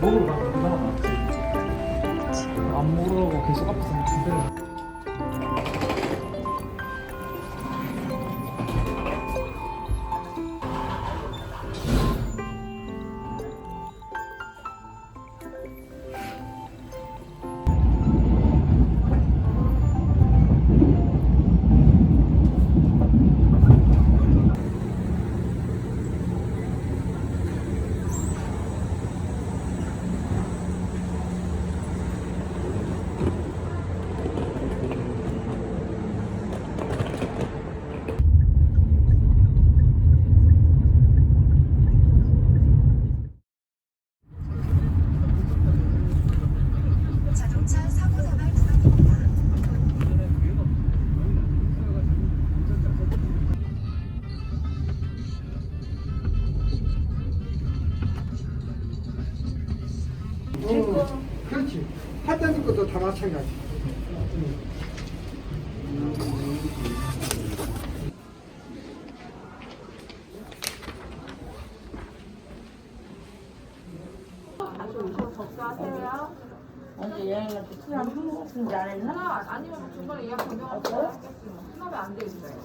먹으러 가는 거안 먹으라고 계속 앞에서 어, 그렇지. 하다는 것도 다 마찬가지. 언제 여행 갈때 술한 한국 같은지 안 했나? 아니면 중간에 예약 변경하고 하겠으면 수납이 안 돼 있어요.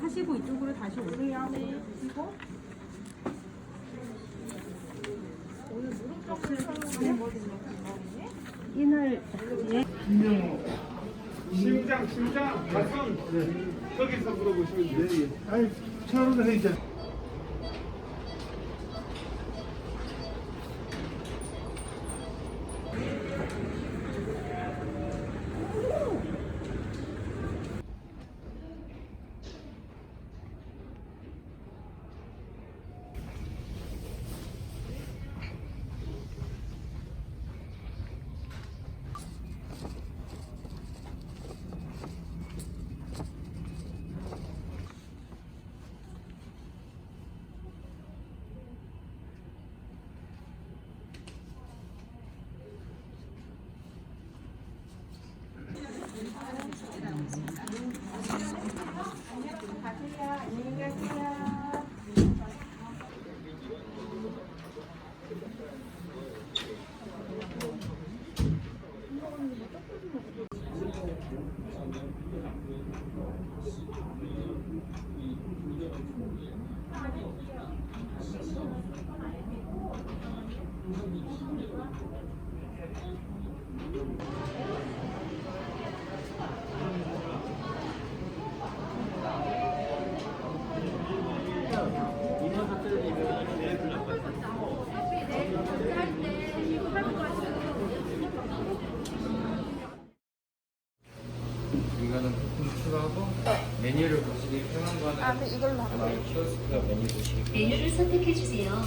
하시고 이쪽으로 다시 오세요. 네. 그리고 이날 심장, 심장, 가슴 거기서 물어보시면 돼요. 아니, 처음부터 이제 중간은 토핑 추가하고 메뉴를 보시기 편한 거는 아, 이걸로 하고 키오스크가 메뉴 보시기 메뉴를 선택해 주세요.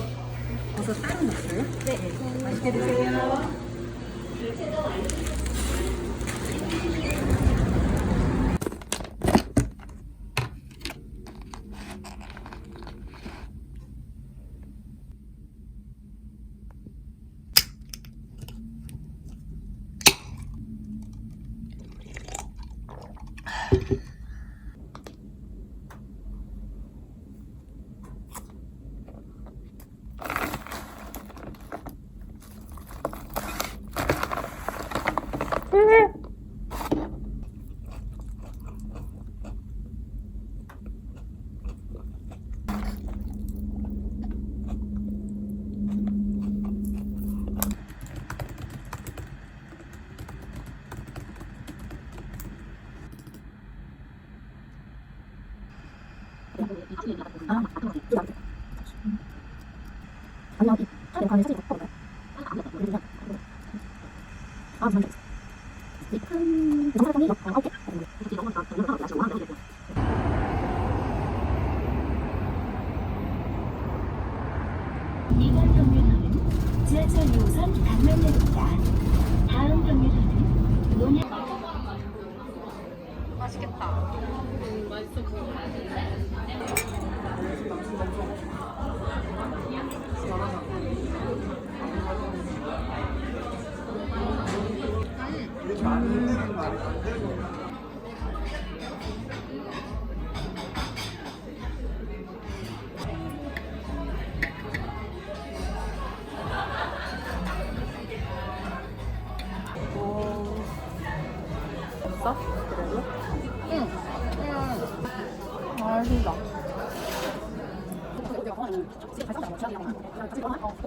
然后它的封边油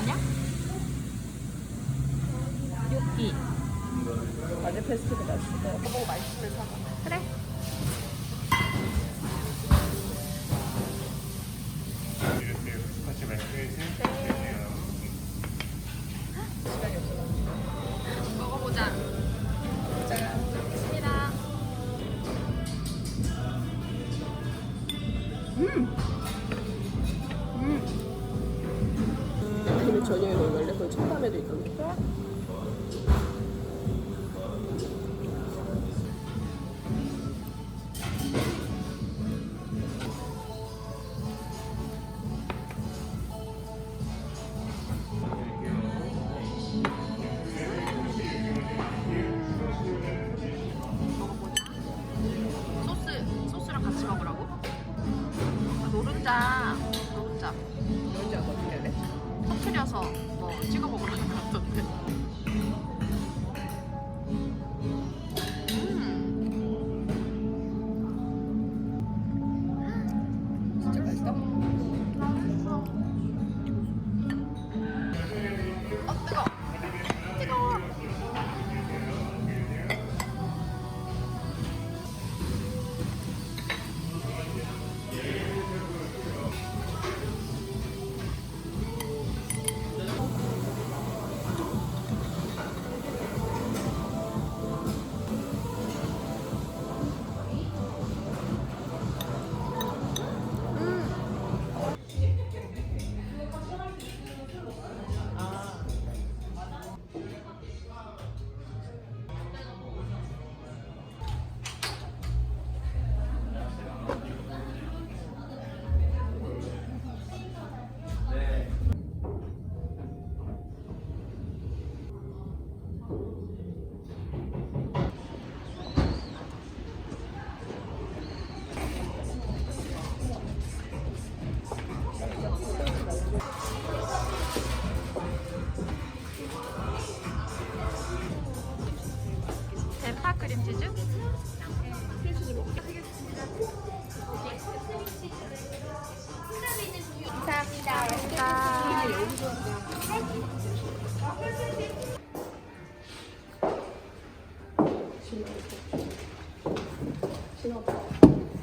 라자냐? 뇨끼. 어제 패스트푸드 맛있어. 먹고 맛있으면 사자.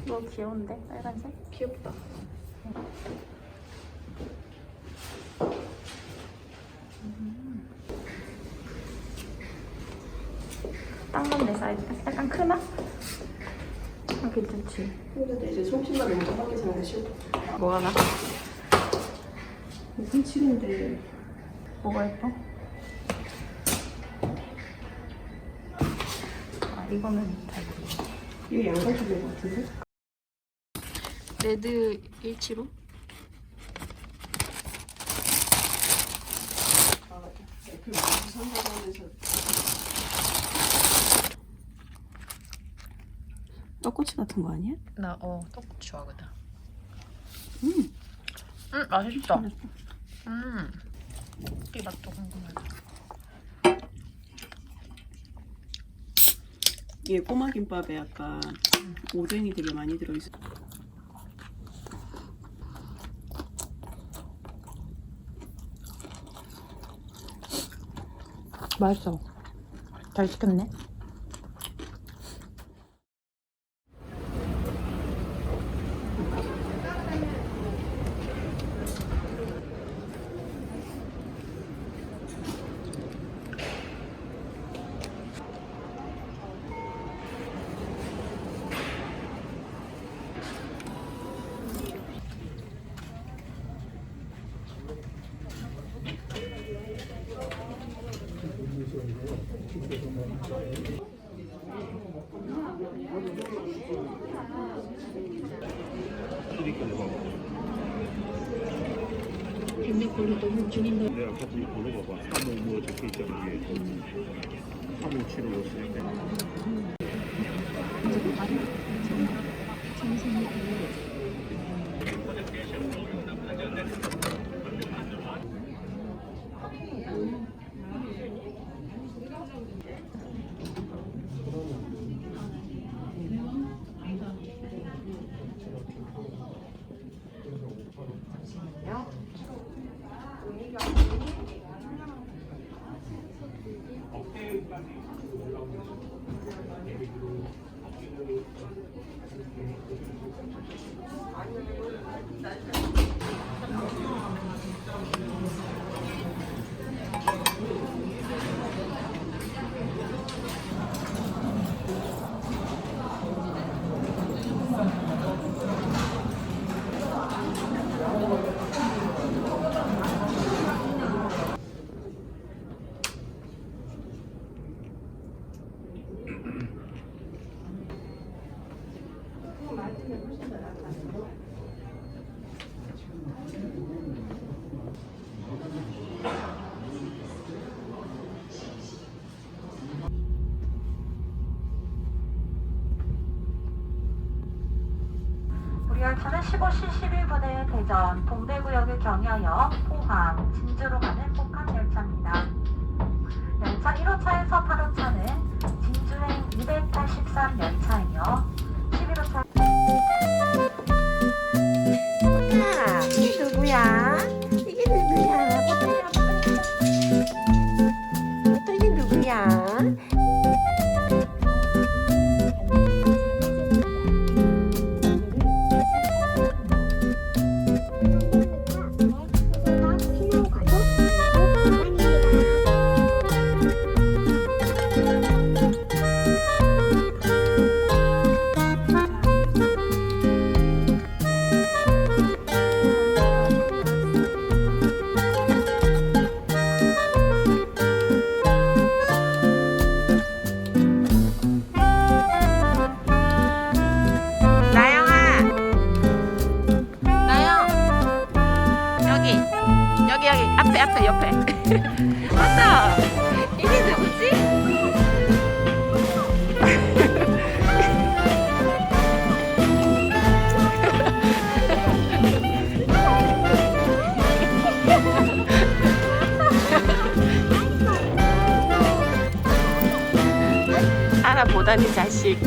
뭐 귀여운데 빨간색? 귀엽다. 딴 건데 사이즈 약간 크나? 아 괜찮지 근데 이제 송신만 너무 적게 사는 게 싫다. 뭐가 나? 무슨 칠인데 뭐가 예뻐? 이거는 잘 모르겠어 이거 양상추인 것 같은데? 레드 175? 애플 마우스 산다고 하면서 떡꼬치 같은 거 아니야? 나 어 떡꼬치 좋아하거든 음, 음 맛있어 음, 이 맛도 궁금하다 이게 꼬마 김밥에 약간 오뎅이 되게 많이 들어있어. 맛있어 잘 시켰네 내가 같이 번호 봐봐. 3호 뭐 적혀 있잖아 이게. 357호 쓸 때. 우리 열차는 15시 11분에 대전 동대구역을 경유하여 포항, 진주로 가는 복합 열차입니다. 열차 1호차에서 8호차는 진주행 283 열차이며 11호차 아, 누구야? 알아보다니 자식.